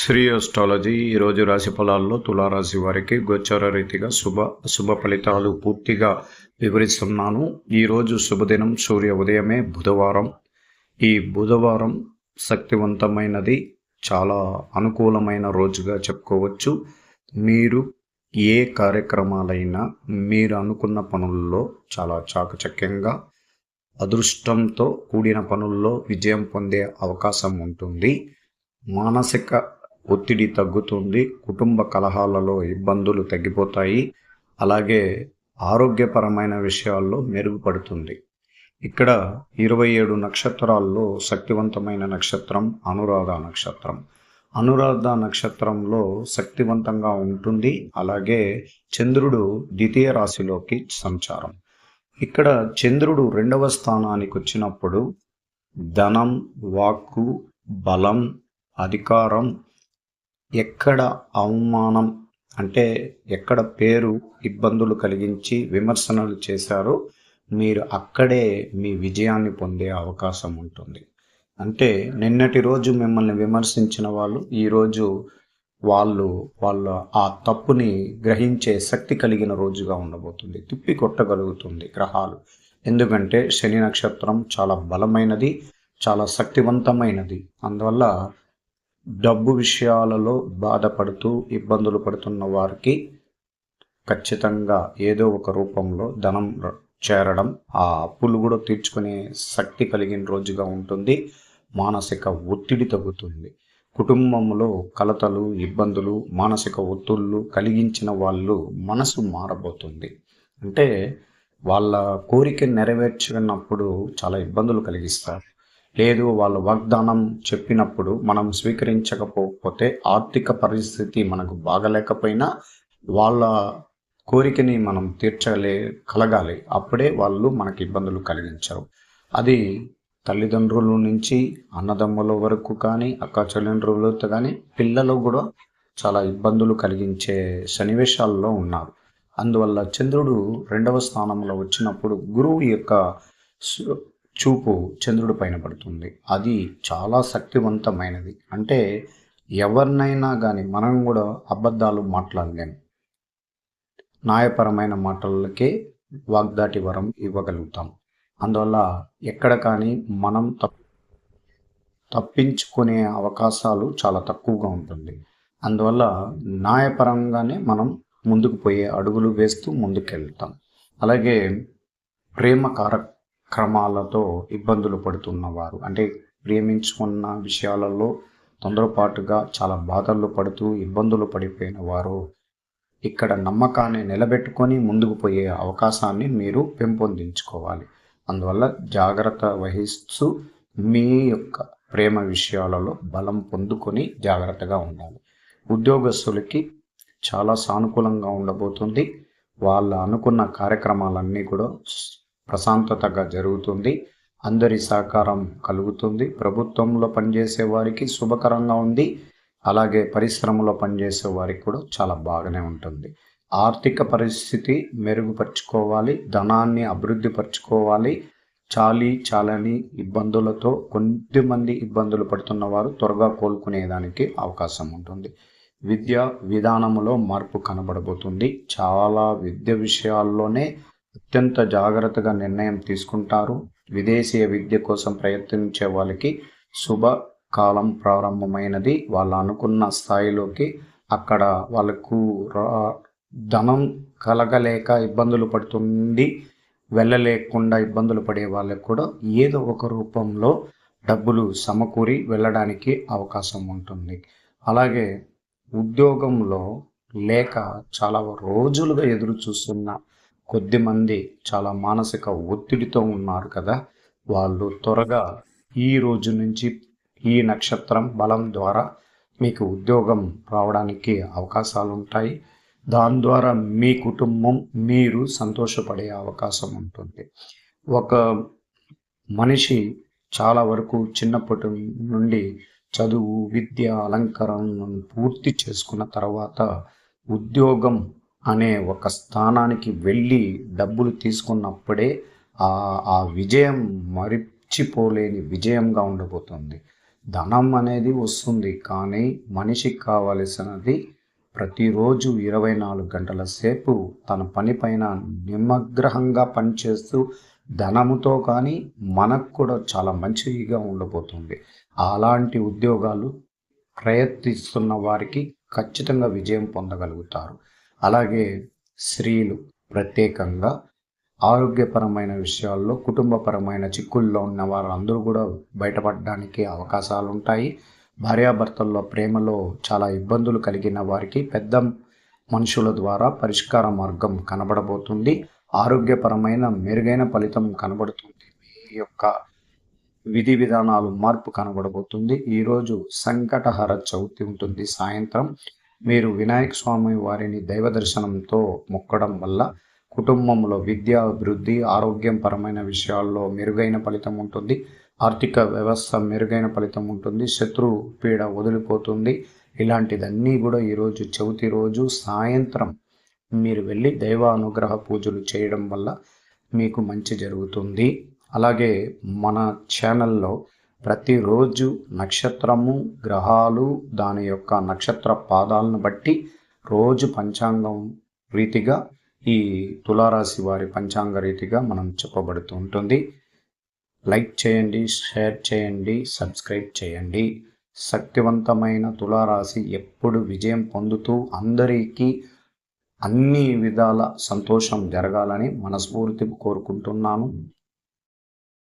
Shri astrology ఈరోజు రాశి ఫలాల్లో తులారాశి వారికి గోచర రీతిగా శుభ శుభ ఫలితాలు పూర్తిగా వివరిస్తున్నాను. ఈరోజు శుభదినం సూర్య ఉదయమే బుధవారం. ఈ బుధవారం శక్తివంతమైనది చాలా అనుకూలమైన రోజుగా చెప్పుకోవచ్చు. మీరు ఏ కార్యక్రమాలైనా మీరు అనుకున్న పనుల్లో చాలా చాకచక్యంగా అదృష్టంతో కూడిన పనుల్లో విజయం పొందే అవకాశం ఉంటుంది. మానసిక ఒత్తిడి తగ్గుతుంది కుటుంబ కలహాలలో ఇబ్బందులు తగ్గిపోతాయి అలాగే ఆరోగ్యపరమైన విషయాల్లో మెరుగుపడుతుంది. ఇక్కడ ఇరవై ఏడు నక్షత్రాల్లో శక్తివంతమైన నక్షత్రం అనురాధ నక్షత్రం. అనురాధ నక్షత్రంలో శక్తివంతంగా ఉంటుంది అలాగే చంద్రుడు ద్వితీయ రాశిలోకి సంచారం. ఇక్కడ చంద్రుడు రెండవ స్థానానికి వచ్చినప్పుడు ధనం వాక్కు బలం అధికారం ఎక్కడ అవమానం అంటే ఎక్కడ పేరు ఇబ్బందులు కలిగించి విమర్శనలు చేశారో మీరు అక్కడే మీ విజయాన్ని పొందే అవకాశం ఉంటుంది. అంటే నిన్నటి రోజు మిమ్మల్ని విమర్శించిన వాళ్ళు ఈరోజు వాళ్ళు వాళ్ళ ఆ తప్పుని గ్రహించే శక్తి కలిగిన రోజుగా ఉండబోతుంది. తిప్పి కొట్టగలుగుతుంది గ్రహాలు. ఎందుకంటే శని నక్షత్రం చాలా బలమైనది చాలా శక్తివంతమైనది. అందువల్ల డబ్బు విషయాలలో బాధపడుతూ ఇబ్బందులు పడుతున్న వారికి ఖచ్చితంగా ఏదో ఒక రూపంలో ధనం చేరడం ఆ అప్పులు కూడా తీర్చుకునే శక్తి కలిగిన రోజుగా ఉంటుంది. మానసిక ఒత్తిడి తగ్గుతుంది. కుటుంబంలో కలతలు ఇబ్బందులు మానసిక ఒత్తిళ్ళు కలిగించిన వాళ్ళు మనసు మారబోతుంది. అంటే వాళ్ళ కోరిక నెరవేర్చినప్పుడు చాలా ఇబ్బందులు కలిగిస్తారు. లేదు వాళ్ళ వాగ్దానం చెప్పినప్పుడు మనం స్వీకరించకపోతే ఆర్థిక పరిస్థితి మనకు బాగలేకపోయినా వాళ్ళ కోరికని మనం తీర్చలే కలగాలి. అప్పుడే వాళ్ళు మనకి ఇబ్బందులు కలిగించరు. అది తల్లిదండ్రుల నుంచి అన్నదమ్ముల వరకు కానీ అక్క చెల్లెండ్రులతో కానీ పిల్లలు కూడా చాలా ఇబ్బందులు కలిగించే సన్నివేశాల్లో ఉన్నారు. అందువల్ల చంద్రుడు రెండవ స్థానంలో వచ్చినప్పుడు గురువు యొక్క చూపు చంద్రుడి పైన పడుతుంది. అది చాలా శక్తివంతమైనది. అంటే ఎవరినైనా కానీ మనం కూడా అబద్ధాలు మాట్లాడలేము న్యాయపరమైన మాటలకే వాగ్దాటి వరం ఇవ్వగలుగుతాం. అందువల్ల ఎక్కడ కానీ మనం తప్ తప్పించుకునే అవకాశాలు చాలా తక్కువగా ఉంటుంది. అందువల్ల న్యాయపరంగానే మనం ముందుకు పోయే అడుగులు వేస్తూ ముందుకెళ్తాం. అలాగే ప్రేమ క్రమాలతో ఇబ్బందులు పడుతున్నవారు. అంటే ప్రేమించుకున్న విషయాలలో తొందరపాటుగా చాలా బాధలు పడుతూ ఇబ్బందులు పడిపోయిన వారు ఇక్కడ నమ్మకాన్ని నిలబెట్టుకొని ముందుకు పోయే అవకాశాన్ని మీరు పెంపొందించుకోవాలి. అందువల్ల జాగ్రత్త వహిస్తూ మీ యొక్క ప్రేమ విషయాలలో బలం పొందుకొని జాగ్రత్తగా ఉండాలి. ఉద్యోగస్తులకి చాలా సానుకూలంగా ఉండబోతుంది. వాళ్ళ అనుకున్న కార్యక్రమాలన్నీ కూడా ప్రశాంతతగా జరుగుతుంది. అందరి సహకారం కలుగుతుంది. ప్రభుత్వంలో పనిచేసే వారికి శుభకరంగా ఉంది. అలాగే పరిశ్రమలో పనిచేసే వారికి కూడా చాలా బాగానే ఉంటుంది. ఆర్థిక పరిస్థితి మెరుగుపరుచుకోవాలి. ధనాన్ని అభివృద్ధి పరుచుకోవాలి. చాలి చాలని ఇబ్బందులతో కొద్దిమంది ఇబ్బందులు పడుతున్న వారు త్వరగా కోలుకునేదానికి అవకాశం ఉంటుంది. విద్య విధానములో మార్పు కనబడబోతుంది. చాలా విద్య విషయాల్లోనే అత్యంత జాగ్రత్తగా నిర్ణయం తీసుకుంటారు. విదేశీయ విద్య కోసం ప్రయత్నించే వాళ్ళకి శుభ కాలం ప్రారంభమైనది. వాళ్ళు అనుకున్న స్థాయిలోకి అక్కడ వాళ్ళకు ధనం కలగలేక ఇబ్బందులు పడుతుంది వెళ్ళలేకుండా ఇబ్బందులు పడే వాళ్ళకు కూడా ఏదో ఒక రూపంలో డబ్బులు సమకూరి వెళ్ళడానికి అవకాశం ఉంటుంది. అలాగే ఉద్యోగంలో లేక చాలా రోజులుగా ఎదురు చూస్తున్న కొద్దిమంది చాలా మానసిక ఒత్తిడితో ఉన్నారు కదా. వాళ్ళు త్వరగా ఈ రోజు నుంచి ఈ నక్షత్రం బలం ద్వారా మీకు ఉద్యోగం రావడానికి అవకాశాలు ఉంటాయి. దాని ద్వారా మీ కుటుంబం మీరు సంతోషపడే అవకాశం ఉంటుంది. ఒక మనిషి చాలా వరకు చిన్నప్పటి నుండి చదువు విద్య అలంకరణను పూర్తి చేసుకున్న తర్వాత ఉద్యోగం అనే ఒక స్థానానికి వెళ్ళి డబ్బులు తీసుకున్నప్పుడే ఆ విజయం మరిచిపోలేని విజయంగా ఉండబోతుంది. ధనం అనేది వస్తుంది కానీ మనిషికి కావలసినది ప్రతిరోజు ఇరవై నాలుగు గంటల సేపు తన పనిపైన నిమగ్రహంగా పనిచేస్తూ ధనముతో కానీ మనకు కూడా చాలా మంచిగా ఉండబోతుంది. అలాంటి ఉద్యోగాలు ప్రయత్నిస్తున్న వారికి ఖచ్చితంగా విజయం పొందగలుగుతారు. అలాగే స్త్రీలు ప్రత్యేకంగా ఆరోగ్యపరమైన విషయాల్లో కుటుంబపరమైన చిక్కుల్లో ఉన్న వారందరూ కూడా బయటపడడానికి అవకాశాలు ఉంటాయి భార్యాభర్తల్లో ప్రేమలో చాలా ఇబ్బందులు కలిగిన వారికి పెద్ద మనుషుల ద్వారా పరిష్కార మార్గం కనబడబోతుంది. ఆరోగ్యపరమైన మెరుగైన ఫలితం కనబడుతుంది. మీ యొక్క విధి విధానాలు మార్పు కనబడబోతుంది. ఈరోజు సంకటహర చవితి ఉంటుంది. సాయంత్రం మీరు వినాయక స్వామి వారిని దైవ దర్శనంతో మొక్కడం వల్ల కుటుంబంలో విద్య అభివృద్ధి ఆరోగ్యం పరమైన విషయాల్లో మెరుగైన ఫలితం ఉంటుంది. ఆర్థిక వ్యవస్థ మెరుగైన ఫలితం ఉంటుంది. శత్రు పీడ వదిలిపోతుంది. ఇలాంటిదన్నీ కూడా ఈరోజు చవితి రోజు సాయంత్రం మీరు వెళ్ళి దైవ అనుగ్రహ పూజలు చేయడం వల్ల మీకు మంచి జరుగుతుంది. అలాగే మన ఛానల్లో ప్రతిరోజు నక్షత్రము గ్రహాలు దాని యొక్క నక్షత్ర పాదాలను బట్టి రోజు పంచాంగం రీతిగా ఈ తులారాశి వారి పంచాంగ రీతిగా మనం చెప్పబడుతూ ఉంటుంది. లైక్ చేయండి షేర్ చేయండి సబ్స్క్రైబ్ చేయండి. శక్తివంతమైన తులారాశి ఎప్పుడు విజయం పొందుతూ అందరికీ అన్ని విధాల సంతోషం జరగాలని మనస్ఫూర్తి కోరుకుంటున్నాను.